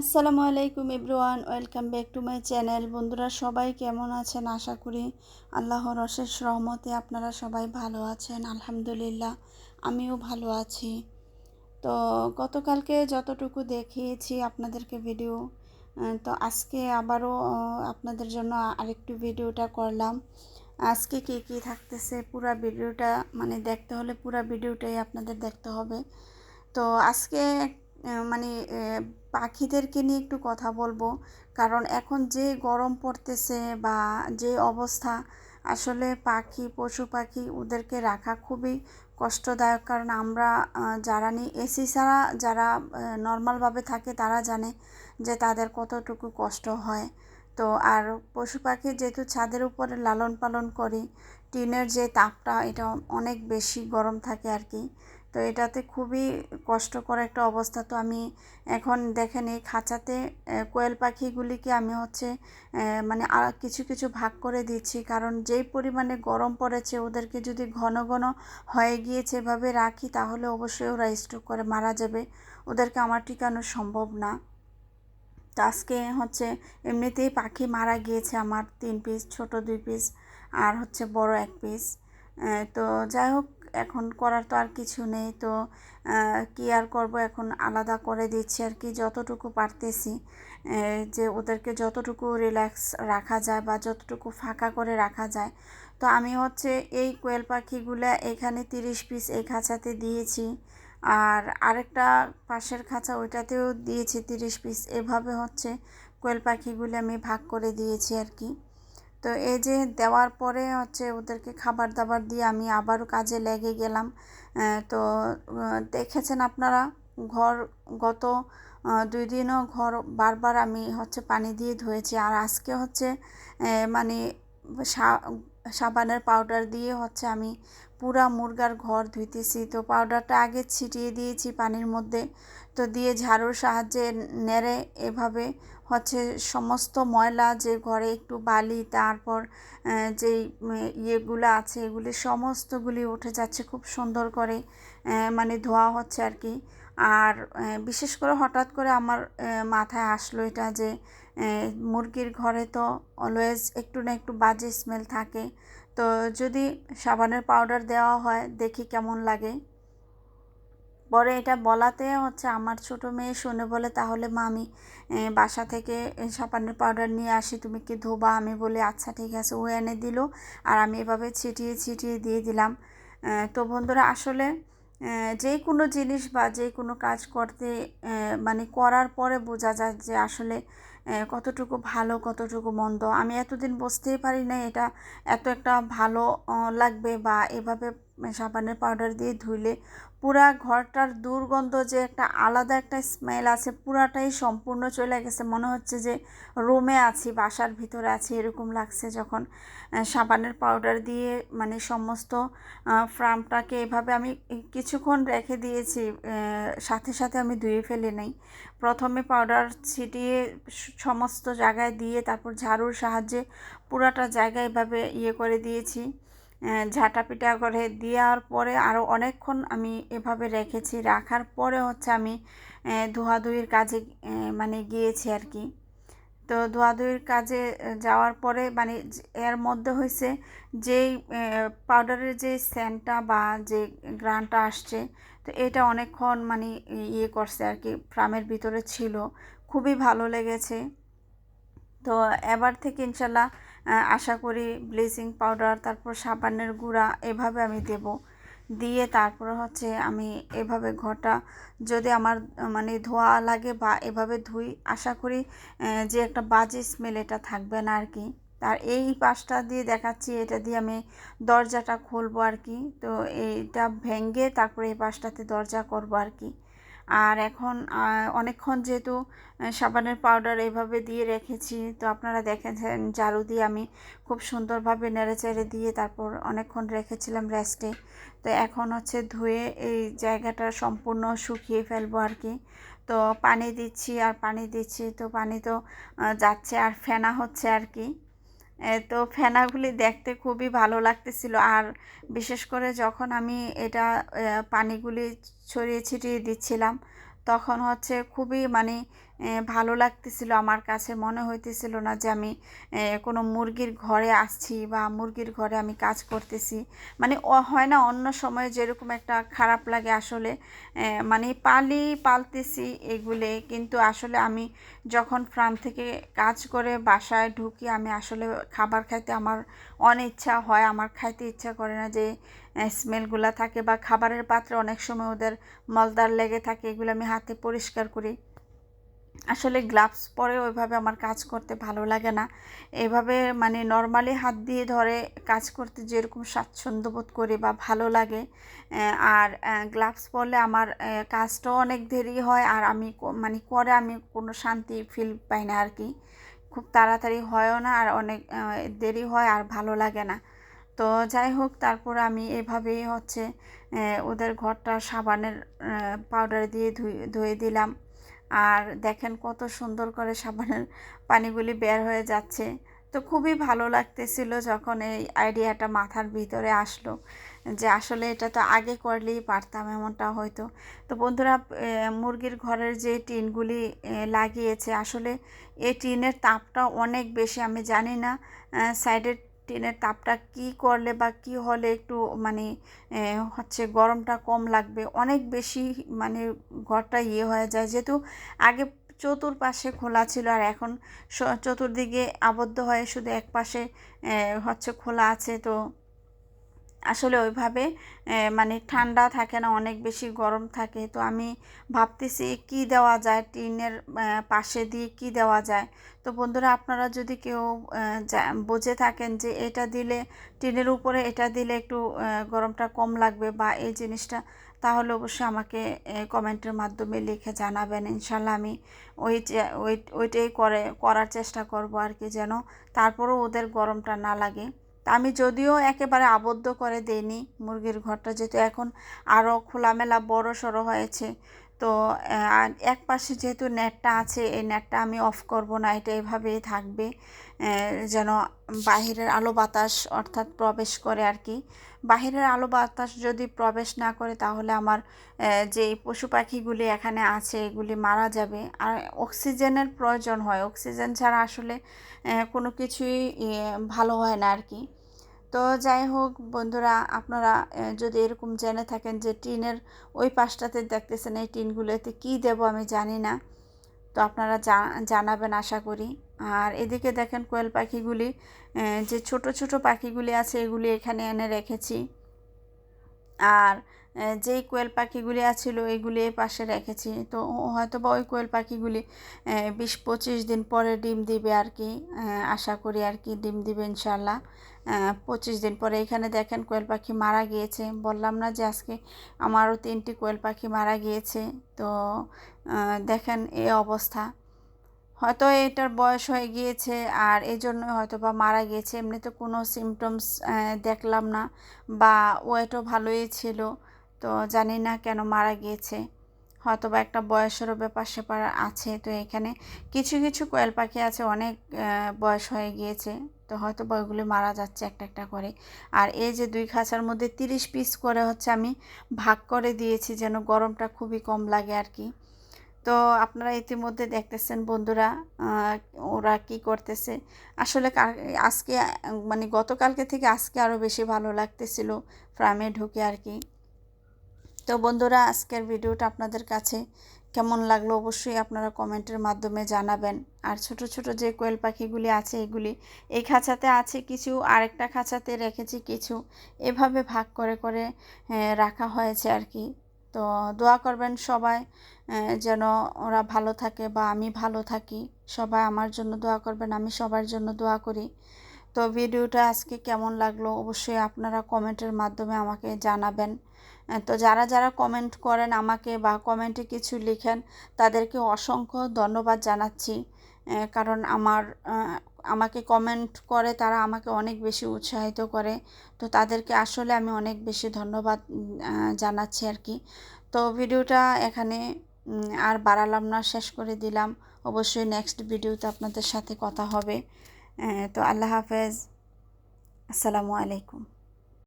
আসসালামু আলাইকুম everyone, welcome back to my channel. বন্ধুরা, সবাই কেমন আছেন? আশা করি আল্লাহর অশেষ রহমতে আপনারা সবাই ভালো আছেন, আলহামদুলিল্লাহ, আমিও ভালো আছি। তো গতকালকে যতটুকু দেখিয়েছি আপনাদেরকে ভিডিও তো আজকে আবারও আপনাদের জন্য আরেকটু ভিডিওটা করলাম। আজকে কী কী থাকতেছে পুরা ভিডিওটা মানে দেখতে হলে পুরা ভিডিওটাই আপনাদের দেখতে হবে। তো আজকে মানে পাখিদেরকে নিয়ে একটু কথা বলব। কারণ এখন যে গরম পড়তেছে বা যে অবস্থা, আসলে পাখি, পশু পাখি ওদেরকে রাখা খুবই কষ্টদায়ক। কারণ আমরা যারা নি এসি ছাড়া যারা নর্মালভাবে থাকে তারা জানে যে তাদের কতটুকু কষ্ট হয়। তো, আর পশু পাখি যেহেতু ছাদের উপরে লালন পালন করি, টিনের যে তাপটা, এটা অনেক বেশি গরম থাকে আর কি। তো এটাতে খুবই কষ্টকর একটা অবস্থা। তো আমি এখন দেখেন এই খাঁচাতে কোয়েল পাখিগুলিকে আমি হচ্ছে মানে আর কিছু কিছু ভাগ করে দিচ্ছি। কারণ যেই পরিমাণে গরম পড়েছে, ওদেরকে যদি ঘন ঘন হয়ে গিয়েছে এভাবে রাখি, তাহলে অবশ্যই ওরা স্ট্রোক করে মারা যাবে। ওদেরকে আমার টিকানো সম্ভব না। তো আজকে হচ্ছে এমনিতেই পাখি মারা গিয়েছে আমার তিন পিস ছোট দুই পিস আর হচ্ছে বড় এক পিস তো যাই হোক এখন করার তো আর কিছু নেই। তো কি আর করব? এখন আলাদা করে দিচ্ছি আর কি, যতটুকু পারতেছি। যে ওদেরকে যতটুকু রিল্যাক্স রাখা যায় বা যতটুকু ফাঁকা করে রাখা যায়। তো আমি হচ্ছে এই কোয়েল পাখিগুলো এখানে তিরিশ পিস এই খাঁচাতে দিয়েছি। আর আরেকটা পাশের খাঁচা ওইটাতেও দিয়েছি তিরিশ পিস। এভাবে হচ্ছে কোয়েল পাখিগুলো আমি ভাগ করে দিয়েছি আর কি। তো এই যে দেওয়ার পরে হচ্ছে ওদেরকে খাবার দাবার দিয়ে আমি আবারও কাজে লেগে গেলাম। তো দেখেছেন আপনারা? ঘর গত দুই দিনও ঘর বারবার আমি হচ্ছে পানি দিয়ে ধুয়েছি। আর আজকে হচ্ছে মানে সাবানের পাউডার দিয়ে হচ্ছে আমি পুরা মুরগার ঘর ধুইতেছি। তো পাউডারটা আগে ছিটিয়ে দিয়েছি পানির মধ্যে। তো দিয়ে ঝাড়ুর সাহায্যে নেড়ে এভাবে হচ্ছে সমস্ত ময়লা যে ঘরে একটু বালি, তারপর যেই ইয়েগুলো আছে, এগুলি সমস্তগুলি উঠে যাচ্ছে খুব সুন্দর করে মানে ধোয়া হচ্ছে আর কি। আর বিশেষ করে হঠাৎ করে আমার মাথায় আসলো এটা যে মুরগির ঘরে তো অলওয়েজ একটু না একটু বাজে স্মেল থাকে। তো যদি সাবানের পাউডার দেওয়া হয়, দেখি কেমন লাগে। পরে এটা বলাতে হচ্ছে আমার ছোট মেয়ে শুনে বলে, তাহলে মা আমি বাসা থেকে সাবানের পাউডার নিয়ে আসি, তুমি কি ধোবা? আমি বলি আচ্ছা ঠিক আছে। ও এনে দিল আর আমি এভাবে ছিটিয়ে ছিটিয়ে দিয়ে দিলাম। তো বন্ধুরা, আসলে যে কোনো জিনিস বা যে কোনো কাজ করতে মানে করার পরে বোঝা যায় যে আসলে কতটুকু ভালো, কতটুকু মন্দ। আমি এতদিন বুঝতেই পারি না এটা এত একটা ভালো লাগবে বা এভাবে সাবানের পাউডার দিয়ে ধুইলে পুরা ঘরটার দুর্গন্ধ যে একটা আলাদা একটা স্মেল আছে, পুরাটাই সম্পূর্ণ চলে গেছে। মনে হচ্ছে যে রুমে আছি, বাসার ভিতরে আছি, এরকম লাগছে যখন সাবানের পাউডার দিয়ে মানে সমস্ত ফ্রামটাকে এভাবে আমি কিছুক্ষণ রেখে দিয়েছি সাথে সাথে আমি ধুয়ে ফেলে নেই। প্রথমে পাউডার ছিটিয়ে সমস্ত জায়গায় দিয়ে তারপর ঝাড়ুর সাহায্যে পুরাটা জায়গায় এভাবে ইয়ে করে দিয়েছি। ঝাঁটা পিটা করে দেওয়ার পরে আরও অনেকক্ষণ আমি এভাবে রেখেছি। রাখার পরে হচ্ছে আমি ধোয়াধুয়ির কাজে মানে গিয়েছি আর কি। তো ধোয়াধুয়ির কাজে যাওয়ার পরে মানে এর মধ্যে হয়েছে যেই পাউডারের যে স্যান্টটা বা যে গ্রানটা আসছে, তো এটা অনেকক্ষণ মানে ইয়ে করছে আর কি, ফ্রামের ভিতরে ছিল। খুবই ভালো লেগেছে। তো এবার থেকে ইনশাল্লাহ আশা করি ব্লিচিং পাউডার, তারপর সাবানের গুঁড়া এভাবে আমি দেব। দিয়ে তারপরে হচ্ছে আমি এভাবে ঘরটা যদি আমার মানে ধোয়া লাগে বা এভাবে ধুই, আশা করি যে একটা বাজে স্মেল এটা থাকবে না আর কি। তার এই পাশটা দিয়ে দেখাচ্ছি, এটা দিয়ে আমি দরজাটা খুলবো আর কি। তো এইটা ভেঙ্গে তারপরে এই পাশটাতে দরজা করব আর কি। আর এখন অনেকক্ষণ যেহেতু সাবানের পাউডার এভাবে দিয়ে রেখেছি, তো আপনারা দেখেছেন ঝাড়ু দিয়ে আমি খুব সুন্দরভাবে নেড়ে চেড়ে দিয়ে তারপর অনেকক্ষণ রেখেছিলাম রেস্টে তো এখন হচ্ছে ধুয়ে এই জায়গাটা সম্পূর্ণ শুকিয়ে ফেলব আর কি। তো পানি দিচ্ছি আর পানি দিচ্ছি, তো পানি তো যাচ্ছে আর ফেনা হচ্ছে আর কি। তো ফেনাগুলি দেখতে খুবই ভালো লাগতেছিল আর বিশেষ করে যখন আমি এটা পানিগুলি ছড়িয়ে ছিটিয়ে দিচ্ছিলাম। তখন হচ্ছে খুবই মানে ভালো লাগতেছিল, আমার কাছে মনে হইতেছিল না যে আমি কোনো মুরগির ঘরে আসছি বা মুরগির ঘরে আমি কাজ করতেছি। মানে হয় না অন্য সময়ে যেরকম একটা খারাপ লাগে আসলে মানে পালি, পালতেছি এগুলি, কিন্তু আসলে আমি যখন ফার্ম থেকে কাজ করে বাসায় ঢুকি, আমি আসলে খাবার খাইতে আমার অনেক ইচ্ছা হয়, আমার খাইতে ইচ্ছা করে না যে স্মেলগুলো থাকে বা খাবারের পাত্রে অনেক সময় ওদের মলদার লেগে থাকে, এগুলো আমি হাতে পরিষ্কার করি। আসলে গ্লাভস পরে ওইভাবে আমার কাজ করতে ভালো লাগে না। এভাবে মানে নর্মালি হাত দিয়ে ধরে কাজ করতে যেরকম স্বাচ্ছন্দ্য বোধ করি বা ভালো লাগে। আর গ্লাভস পরলে আমার কাজটাও অনেক দেরি হয় আর আমি মানে করে আমি কোনো শান্তি ফিল পাই না আর কি খুব তাড়াতাড়ি হয়ও না আর অনেক দেরি হয় আর ভালো লাগে না। তো যাই হোক, তারপর আমি এভাবেই হচ্ছে ওদের ঘরটা সাবানের পাউডার দিয়ে ধুয়ে ধুয়ে দিলাম। আর দেখেন কত সুন্দর করে সাবানের পানিগুলি বের হয়ে যাচ্ছে। তো খুবই ভালো লাগতেছিল যখন এই আইডিয়াটা মাথার ভিতরে আসলো যে আসলে এটা তো আগে করলেই পারতাম এমনটা হয়তো। তো বন্ধুরা মুরগির ঘরের যে টিনগুলি লাগিয়েছে, আসলে এই টিনের তাপটা অনেক বেশি, আমি জানি না সাইডের টিনের তাপটা কি করলে বা কি হলে একটু মানে হচ্ছে গরমটা কম লাগবে? অনেক বেশি মানে ঘরটা ইয়ে হয়ে যায়। যেহেতু আগে চতুর্পাশে খোলা ছিল আর এখন চতুর্দিকে আবদ্ধ হয়ে শুধু এক পাশে হচ্ছে খোলা আছে, তো আসলে ওইভাবে মানে ঠান্ডা থাকে না, অনেক বেশি গরম থাকে। তো আমি ভাবতেছি কি দেওয়া যায়? টিনের পাশে দিয়ে কি দেওয়া যায়? তো বন্ধুরা আপনারা যদি কেউ বুঝে থাকেন যে এটা দিলে, টিনের উপরে এটা দিলে একটু গরমটা কম লাগবে বা এই জিনিসটা, তাহলে অবশ্যই আমাকে কমেন্টের মাধ্যমে লিখে জানাবেন। ইনশাল্লাহ আমি ওই ওই, ওইটাই করে, করার চেষ্টা করব আর কি যেন তারপরেও ওদের গরমটা না লাগে। তা আমি যদিও একেবারে আবদ্ধ করে দেইনি মুরগির ঘরটা, যেহেতু এখন আরও খোলামেলা বড় সড়ো হয়েছে তো এক পাশে যেহেতু নেটটা আছে, এই নেটটা আমি অফ করব না, এটা এভাবেই থাকবে যেন বাহিরের আলো বাতাস অর্থাৎ প্রবেশ করে আর কি। বাহিরের আলো বাতাস যদি প্রবেশ না করে, তাহলে আমার যে পশু পাখিগুলি এখানে আছে, এগুলি মারা যাবে। আর অক্সিজেনের প্রয়োজন হয়, অক্সিজেন ছাড়া আসলে কোনো কিছুই ভালো হয় না আর কি। তো যাই হোক, বন্ধুরা, আপনারা যদি এরকম জেনে থাকেন যে টিনের ওই পাশটাতে দেখতেছেন এই টিনগুলোতে কী দেব আমি জানি না, তো আপনারা জানাবেন আশা করি। আর এদিকে দেখেন কোয়েল পাখিগুলি যে ছোট ছোট পাখিগুলি আছে, এগুলি এখানে এনে রেখেছি। আর যেই কোয়েল পাখিগুলি আছিল, এগুলি এ পাশে রেখেছি। তো হয়তো বা ওই কোয়েল পাখিগুলি বিশ পঁচিশ দিন পরে ডিম দিবে আর কি আশা করি আর কি ডিম দিবে ইনশাল্লাহ পঁচিশ দিন পরে এখানে দেখেন কোয়েল পাখি মারা গিয়েছে। বললাম না যে আজকে আমারও তিনটি কোয়েল পাখি মারা গিয়েছে। তো দেখেন এই অবস্থা। হয়তো এটার বয়স হয়ে গিয়েছে আর এই জন্য হয়তো বা মারা গিয়েছে। এমনিতে কোনো সিমটমস দেখলাম না বা ওয়েটও ভালোই ছিল। তো জানি না কেন মারা গিয়েছে। হয়তো বা একটা বয়সেরও ব্যাপার স্যাপার আছে, তো এখানে কিছু কিছু কোয়েল পাখি আছে, অনেক বয়স হয়ে গিয়েছে, তো হয়তো বা ওইগুলি মারা যাচ্ছে একটা একটা করে। আর এই যে দুই খাঁচার মধ্যে তিরিশ পিস করে হচ্ছে আমি ভাগ করে দিয়েছি, যেন গরমটা খুবই কম লাগে আর কি। তো আপনারা ইতিমধ্যে দেখতেছেন বন্ধুরা ওরা কি করতেছে। আসলে আজকে মানে গতকালকে থেকে আজকে আরও বেশি ভালো লাগতেছিল, ফার্মে ঢুকে আর কি। তো বন্ধুরা, আজকের ভিডিওটা আপনাদের কাছে কেমন লাগল অবশ্যই আপনারা কমেন্টের মাধ্যমে জানাবেন। আর ছোট ছোট যে কোয়েল পাখিগুলি আছে, এগুলি এই খাঁচাতে আছে কিছু, আরেকটা খাঁচাতে রেখেছি কিছু। এভাবে ভাগ করে করে রাখা হয়েছে আর কি। তো দোয়া করবেন সবাই যেন ওরা ভালো থাকে বা আমি ভালো থাকি। সবাই আমার জন্য দোয়া করবেন, আমি সবার জন্য দোয়া করি। তো ভিডিওটা আজকে কেমন লাগল অবশ্যই আপনারা কমেন্টের মাধ্যমে আমাকে জানাবেন। তো যারা যারা কমেন্ট করেন আমাকে বা কমেন্টে কিছু লিখেন, তাদেরকে অসংখ্য ধন্যবাদ জানাচ্ছি। কারণ আমার আমাকে কমেন্ট করে তারা আমাকে অনেক বেশি উৎসাহিত করে। তো তাদেরকে আসলে আমি অনেক বেশি ধন্যবাদ জানাচ্ছি আর কি। তো ভিডিওটা এখানে আর বাড়ালাম না, শেষ করে দিলাম। অবশ্যই নেক্সট ভিডিওতে আপনাদের সাথে কথা হবে। তো আল্লাহ হাফেজ আসসালামু আলাইকুম